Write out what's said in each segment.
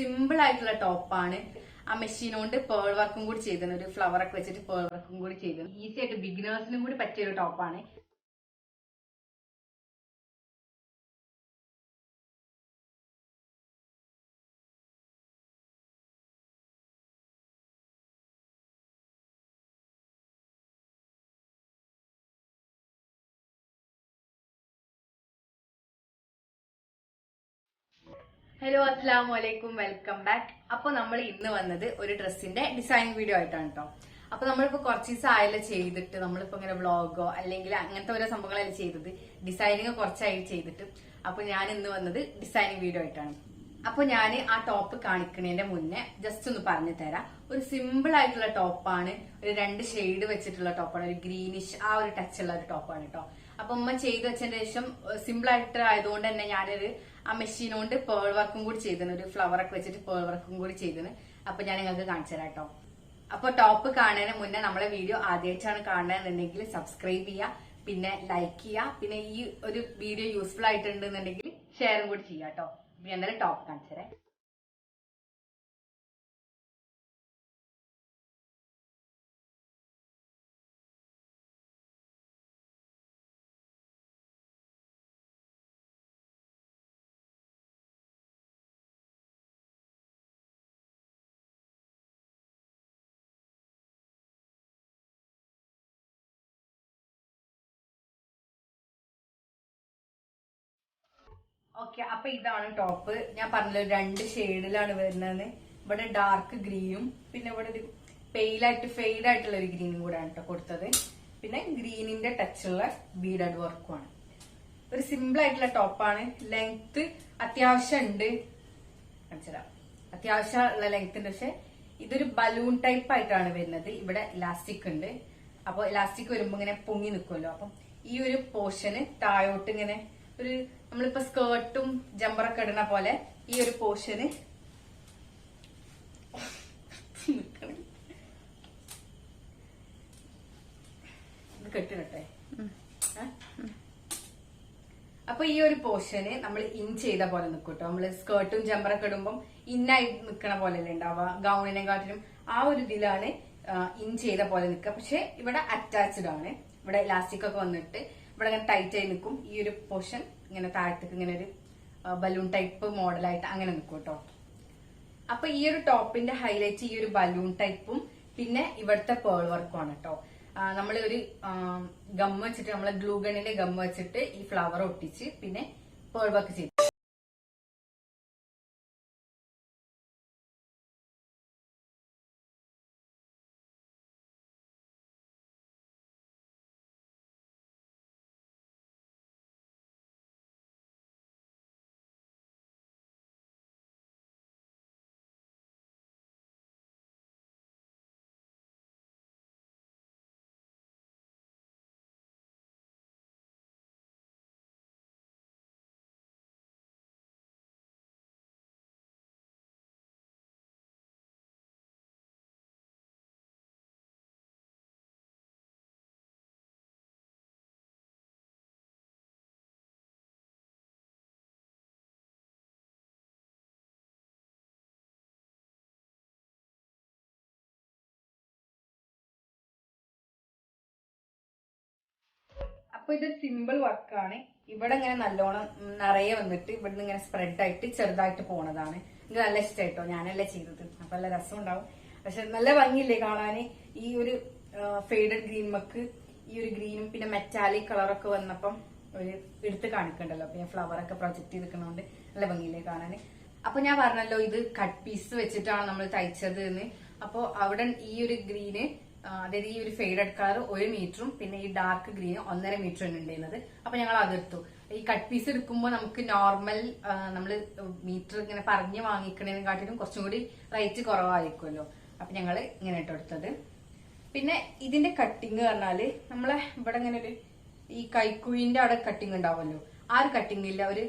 Simple ആയിട്ടുള്ള ടോപ്പാണ് ആ മെഷീൻ കൊണ്ട് പേൾ വർക്കും കൂടി ചെയ്തത് ഒരു ഫ്ലവർ ഒക്കെ വെച്ചിട്ട് പേൾ വർക്കും കൂടി ചെയ്തത് ഈസി ആയിട്ട് ബിഗിനേഴ്സിനും കൂടി പറ്റിയ ഒരു ടോപ്പാണ് ഹലോ അസ്സാം വലൈക്കും വെൽക്കം ബാക്ക് അപ്പൊ നമ്മൾ ഇന്ന് വന്നത് ഒരു ഡ്രസ്സിന്റെ ഡിസൈൻ വീഡിയോ ആയിട്ടാണ് കേട്ടോ അപ്പൊ നമ്മളിപ്പോ കുറച്ച് ദിവസം ആയല്ലോ ചെയ്തിട്ട് നമ്മളിപ്പോ ഇങ്ങനെ വ്ളോഗോ അല്ലെങ്കിൽ അങ്ങനത്തെ ഓരോ സംഭവങ്ങളല്ലേ ചെയ്തത്. ഡിസൈനിങ് കുറച്ചായി ചെയ്തിട്ട്. അപ്പൊ ഞാൻ ഇന്ന് വന്നത് ഡിസൈനിങ് വീഡിയോ ആയിട്ടാണ്. അപ്പൊ ഞാൻ ആ ടോപ്പ് കാണിക്കുന്നതിന്റെ മുന്നേ ജസ്റ്റ് ഒന്ന് പറഞ്ഞു തരാം. ഒരു സിമ്പിൾ ആയിട്ടുള്ള ടോപ്പാണ് ഒരു രണ്ട് ഷെയ്ഡ് വെച്ചിട്ടുള്ള ടോപ്പാണ് ഒരു ഗ്രീനിഷ് ആ ഒരു ടച്ച് ഉള്ള ഒരു ടോപ്പാണ് കേട്ടോ അപ്പൊ ഉമ്മ ചെയ്ത് വെച്ചതിന് ശേഷം സിമ്പിൾ ആയിട്ട് ആയതുകൊണ്ട് തന്നെ ഞാനൊരു ആ മെഷീൻ കൊണ്ട് പേൾ വർക്കും കൂടി ചെയ്തിന് ഒരു ഫ്ലവർ ഒക്കെ വെച്ചിട്ട് പേൾ വർക്കും കൂടി ചെയ്തിന് അപ്പൊ ഞാൻ നിങ്ങൾക്ക് കാണിച്ചു തരാം കേട്ടോ അപ്പൊ ടോപ്പ് കാണുന്നതിന് മുന്നേ നമ്മളെ വീഡിയോ ആദ്യമായിട്ടാണ് കാണുന്നതെന്നുണ്ടെങ്കിൽ സബ്സ്ക്രൈബ് ചെയ്യുക പിന്നെ ലൈക്ക് ചെയ്യുക പിന്നെ ഈ ഒരു വീഡിയോ യൂസ്ഫുൾ ആയിട്ടുണ്ടെന്നുണ്ടെങ്കിൽ ഷെയറും കൂടി ചെയ്യാം കേട്ടോ ഞാൻ ടോപ്പ് കാണിച്ചു തരാം. ഓക്കെ അപ്പൊ ഇതാണ് ടോപ്പ് ഞാൻ പറഞ്ഞല്ലോ രണ്ട് ഷെയ്ഡിലാണ് വരുന്നത് ഇവിടെ ഡാർക്ക് ഗ്രീനും പിന്നെ ഇവിടെ ഒരു പെയിലായിട്ട് ഫെയ്ഡ് ആയിട്ടുള്ള ഒരു ഗ്രീനും കൂടെ ആണ് കേട്ടോ കൊടുത്തത്. പിന്നെ ഗ്രീനിന്റെ ടച്ചുള്ള ബീഡഡ് വർക്കുമാണ് ഒരു സിമ്പിൾ ആയിട്ടുള്ള ടോപ്പാണ് ലെങ്ത് അത്യാവശ്യം ഉണ്ട് മനസ്സിലാവും അത്യാവശ്യം ഉള്ള ലെങ്ത് ഉണ്ട് പക്ഷെ ഇതൊരു ബലൂൺ ടൈപ്പ് ആയിട്ടാണ് വരുന്നത്. ഇവിടെ ഇലാസ്റ്റിക് ഉണ്ട്. അപ്പൊ ഇലാസ്റ്റിക് വരുമ്പോ ഇങ്ങനെ പൊങ്ങി നിൽക്കുമല്ലോ അപ്പം ഈ ഒരു പോർഷന് താഴോട്ട് ഇങ്ങനെ ഒരു നമ്മളിപ്പോ സ്കേർട്ടും ജമ്പറൊക്കെ ഇടുന്ന പോലെ ഈ ഒരു പോർഷന് ഇത് കെട്ടിടട്ടെ? അപ്പൊ ഈ ഒരു പോർഷന് നമ്മൾ ഇൻ ചെയ്ത പോലെ നിൽക്കും കേട്ടോ നമ്മൾ സ്കേർട്ടും ജമ്പറൊക്കെ ഇടുമ്പോൾ ഇന്നായി നിൽക്കണ പോലെ അല്ലേ ഉണ്ടാവുക ഗൗണിനെ കാട്ടിലും ആ ഒരു ഇതിലാണ് ഇൻ ചെയ്ത പോലെ നിൽക്കുക പക്ഷെ ഇവിടെ അറ്റാച്ച്ഡ് ആണ്. ഇവിടെ ഇലാസ്റ്റിക് ഒക്കെ വന്നിട്ട് ഇവിടെ ഇങ്ങനെ ടൈറ്റ് ആയി നിൽക്കും ഈ ഒരു പോർഷൻ ഇങ്ങനെ താഴത്തേക്ക് ഇങ്ങനെ ഒരു ബലൂൺ ടൈപ്പ് മോഡലായിട്ട് അങ്ങനെ നിൽക്കും കേട്ടോ. അപ്പൊ ഈ ഒരു ടോപ്പിന്റെ ഹൈലൈറ്റ് ഈ ഒരു ബലൂൺ ടൈപ്പും പിന്നെ ഇവിടുത്തെ പേൾ വർക്കും ആണ് കേട്ടോ. നമ്മൾ ഒരു ഗം വെച്ചിട്ട് നമ്മളെ ഗ്ലൂഗണിന്റെ ഗം വെച്ചിട്ട് ഈ ഫ്ലവർ ഒട്ടിച്ച് പിന്നെ പേൾ വർക്ക് ചെയ്തു. അപ്പൊ ഇത് സിമ്പിൾ വർക്കാണ് ഇവിടെ ഇങ്ങനെ നല്ലോണം നിറയെ വന്നിട്ട് ഇവിടുന്ന് ഇങ്ങനെ സ്പ്രെഡ് ആയിട്ട് ചെറുതായിട്ട് പോണതാണ്. എനിക്ക് നല്ല ഇഷ്ടമായിട്ടോ ഞാനല്ലേ ചെയ്തത്. അപ്പൊ നല്ല രസം ഉണ്ടാവും പക്ഷെ നല്ല ഭംഗിയില്ലേ കാണാന്? ഈ ഒരു ഫെയ്ഡഡ് ഗ്രീൻ മക്ക് ഈ ഒരു ഗ്രീനും പിന്നെ മെറ്റാലിക് കളറൊക്കെ വന്നപ്പം ഒരു എടുത്ത് കാണിക്കണ്ടല്ലോ. അപ്പൊ ഞാൻ ഫ്ലവർ ഒക്കെ പ്രൊജക്ട് ചെയ്തിരിക്കണോണ്ട് നല്ല ഭംഗിയില്ലേ കാണാന്? അപ്പൊ ഞാൻ പറഞ്ഞല്ലോ ഇത് കട്ട് പീസ് വെച്ചിട്ടാണ് നമ്മൾ തയ്ച്ചത് എന്ന് അപ്പോ അവിടെ ഈ ഒരു ഗ്രീന് അതായത് ഈ ഒരു ഫെയ്ഡഡ് കളർ ഒരു മീറ്ററും പിന്നെ ഈ ഡാർക്ക് ഗ്രീൻ ഒന്നര മീറ്ററും ഉണ്ടായിരുന്നത് അപ്പൊ ഞങ്ങൾ അതെടുത്തു ഈ കട്ട് പീസ് എടുക്കുമ്പോൾ നമുക്ക് നോർമൽ നമ്മൾ മീറ്റർ ഇങ്ങനെ പറഞ്ഞ് വാങ്ങിക്കണേനെക്കാട്ടിലും കുറച്ചും കൂടി റേറ്റ് കുറവായിരിക്കുമല്ലോ. അപ്പൊ ഞങ്ങൾ ഇങ്ങനെ ഇട്ട് എടുത്തത് പിന്നെ ഇതിന്റെ കട്ടിങ് പറഞ്ഞാൽ നമ്മളെ ഇവിടെ ഇങ്ങനെ ഒരു ഈ കൈക്കുഴിന്റെ അവിടെ കട്ടിങ് ഉണ്ടാവുമല്ലോ. ആ ഒരു കട്ടിങ് ഇല്ല ഒരു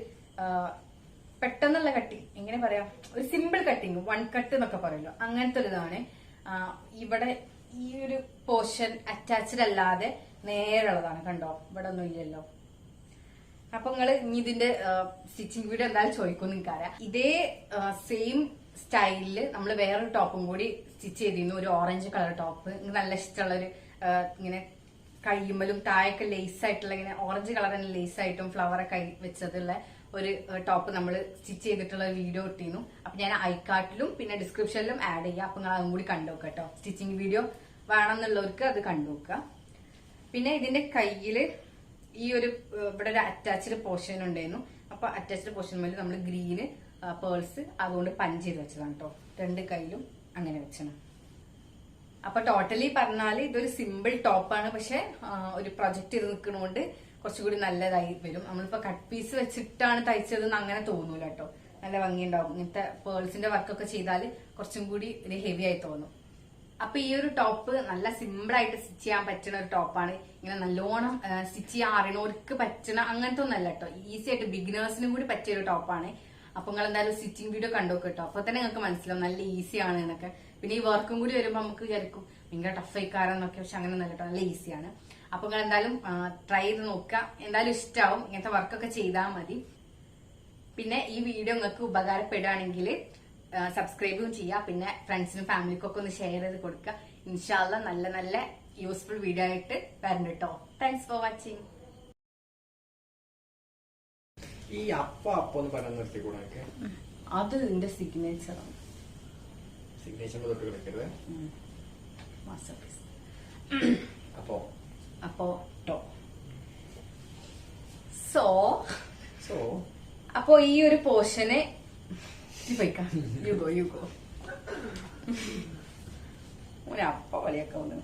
പെട്ടെന്നുള്ള കട്ടിങ് എങ്ങനെ പറയാം? ഒരു സിമ്പിൾ കട്ടിങ് വൺ കട്ട് എന്നൊക്കെ പറയുമല്ലോ. അങ്ങനത്തെ ഒരു ഇതാണ് ഇവിടെ ഈ ഒരു പോർഷൻ അറ്റാച്ച്ഡ് അല്ലാതെ നേരെയുള്ളതാണ് കണ്ടോ? ഇവിടെ ഒന്നും ഇല്ലല്ലോ. അപ്പൊ നിങ്ങൾ ഇനി ഇതിന്റെ സ്റ്റിച്ചിങ് വീഡിയോ എന്തായാലും ചോദിക്കും നിങ്ങൾക്കറിയാം ഇതേ സെയിം സ്റ്റൈലിൽ നമ്മൾ വേറൊരു ടോപ്പും കൂടി സ്റ്റിച്ച് ചെയ്തിരുന്നു ഒരു ഓറഞ്ച് കളർ ടോപ്പ് നല്ല ഇഷ്ടമുള്ള ഒരു ഇങ്ങനെ കഴിയുമ്പോഴും താഴൊക്കെ ലേസ് ആയിട്ടുള്ള ഇങ്ങനെ ഓറഞ്ച് കളർ തന്നെ ലേസ് ആയിട്ടും ഒക്കെ വെച്ചതുള്ള ഒരു ടോപ്പ് നമ്മൾ സ്റ്റിച്ച് ചെയ്തിട്ടുള്ള വീഡിയോ ഇട്ടിരുന്നു. അപ്പൊ ഞാൻ ഐക്കാർട്ടിലും പിന്നെ ഡിസ്ക്രിപ്ഷനിലും ആഡ് ചെയ്യാം. അപ്പൊ നിങ്ങൾ അതും കൂടി കണ്ടു നോക്കാം കേട്ടോ. സ്റ്റിച്ചിങ് വീഡിയോ വേണമെന്നുള്ളവർക്ക് അത് കണ്ടുനോക്കുക. പിന്നെ ഇതിന്റെ കയ്യിൽ ഈ ഒരു ഇവിടെ ഒരു അറ്റാച്ച്ഡ് പോർഷൻ ഉണ്ടായിരുന്നു. അപ്പൊ അറ്റാച്ച്ഡ് പോർഷൻ മേലെ നമ്മൾ ഗ്രീന് പേൾസ് അതുകൊണ്ട് പഞ്ച് ചെയ്ത് വെച്ചതാണ് കേട്ടോ. രണ്ട് കയ്യിലും അങ്ങനെ വെച്ചണം അപ്പൊ ടോട്ടലി പറഞ്ഞാൽ ഇതൊരു സിമ്പിൾ ടോപ്പാണ് പക്ഷെ ഒരു പ്രൊജക്ട് ചെയ്ത് നിൽക്കുന്നതുകൊണ്ട് കുറച്ചുകൂടി നല്ലതായി വരും. നമ്മളിപ്പോ കട്ട് പീസ് വെച്ചിട്ടാണ് തയ്ച്ചതെന്ന് അങ്ങനെ തോന്നൂല കേട്ടോ നല്ല ഭംഗിയുണ്ടാവും. ഇങ്ങനത്തെ പേൾസിന്റെ വർക്കൊക്കെ ചെയ്താൽ കുറച്ചും കൂടി ഒരു ഹെവി ആയി തോന്നും. അപ്പൊ ഈ ഒരു ടോപ്പ് നല്ല സിമ്പിൾ ആയിട്ട് സ്റ്റിച്ച് ചെയ്യാൻ പറ്റുന്ന ഒരു ടോപ്പാണ് ഇങ്ങനെ നല്ലോണം സ്റ്റിച്ച് ചെയ്യാൻ അറിയണവർക്ക് പറ്റണ അങ്ങനത്തെ ഒന്നല്ല കേട്ടോ ഈസി ആയിട്ട് ബിഗിനേഴ്സിനും കൂടി പറ്റിയ ഒരു ടോപ്പാണ് അപ്പൊ നിങ്ങൾ എന്തായാലും സ്റ്റിച്ചിങ് വീഡിയോ കണ്ടു കേട്ടോ അപ്പൊ തന്നെ നിങ്ങൾക്ക് മനസ്സിലാവും. നല്ല ഈസി ആണ് എന്നൊക്കെ. പിന്നെ ഈ വർക്കും കൂടി വരുമ്പോൾ നമുക്ക് വിചാരിക്കും ഭയങ്കര ടഫ് ആയിക്കാരെന്നൊക്കെ. പക്ഷെ അങ്ങനെ നല്ല കേട്ടോ നല്ല ഈസിയാണ് അപ്പൊ നിങ്ങൾ എന്തായാലും ട്രൈ ചെയ്ത് നോക്കുക. എന്തായാലും ഇഷ്ടാവും. ഇങ്ങനത്തെ വർക്കൊക്കെ ചെയ്താൽ മതി. പിന്നെ ഈ വീഡിയോ നിങ്ങൾക്ക് ഉപകാരപ്പെടുകയാണെങ്കിൽ സബ്സ്ക്രൈബും ചെയ്യുക. പിന്നെ ഫ്രണ്ട്സിനും ഫാമിലിക്കും ഒക്കെ ഒന്ന് ഷെയർ ചെയ്ത് കൊടുക്കുക. ഇൻഷാല്ല നല്ല നല്ല യൂസ്ഫുൾ വീഡിയോ ആയിട്ട് വരണം കേട്ടോ. താങ്ക്സ് ഫോർ വാച്ചിങ് ഈ അപ്പ അപ്പ എന്ന് പറയാൻ നിർത്തിക്കൂടെ ഒക്കെ അത് എന്റെ സിഗ്നേച്ചറാണ് സിഗ്നേച്ചർ തൊട്ട് കിടക്കരുത് മാസ്റ്റർ പീസ് അപ്പോ അപ്പോ ടോ സോ സോ അപ്പോ ഈ ഒരു പോർഷനെ യുഗോ യുഗോ ഒരു അപ്പ പോലെയൊക്കെ വന്നു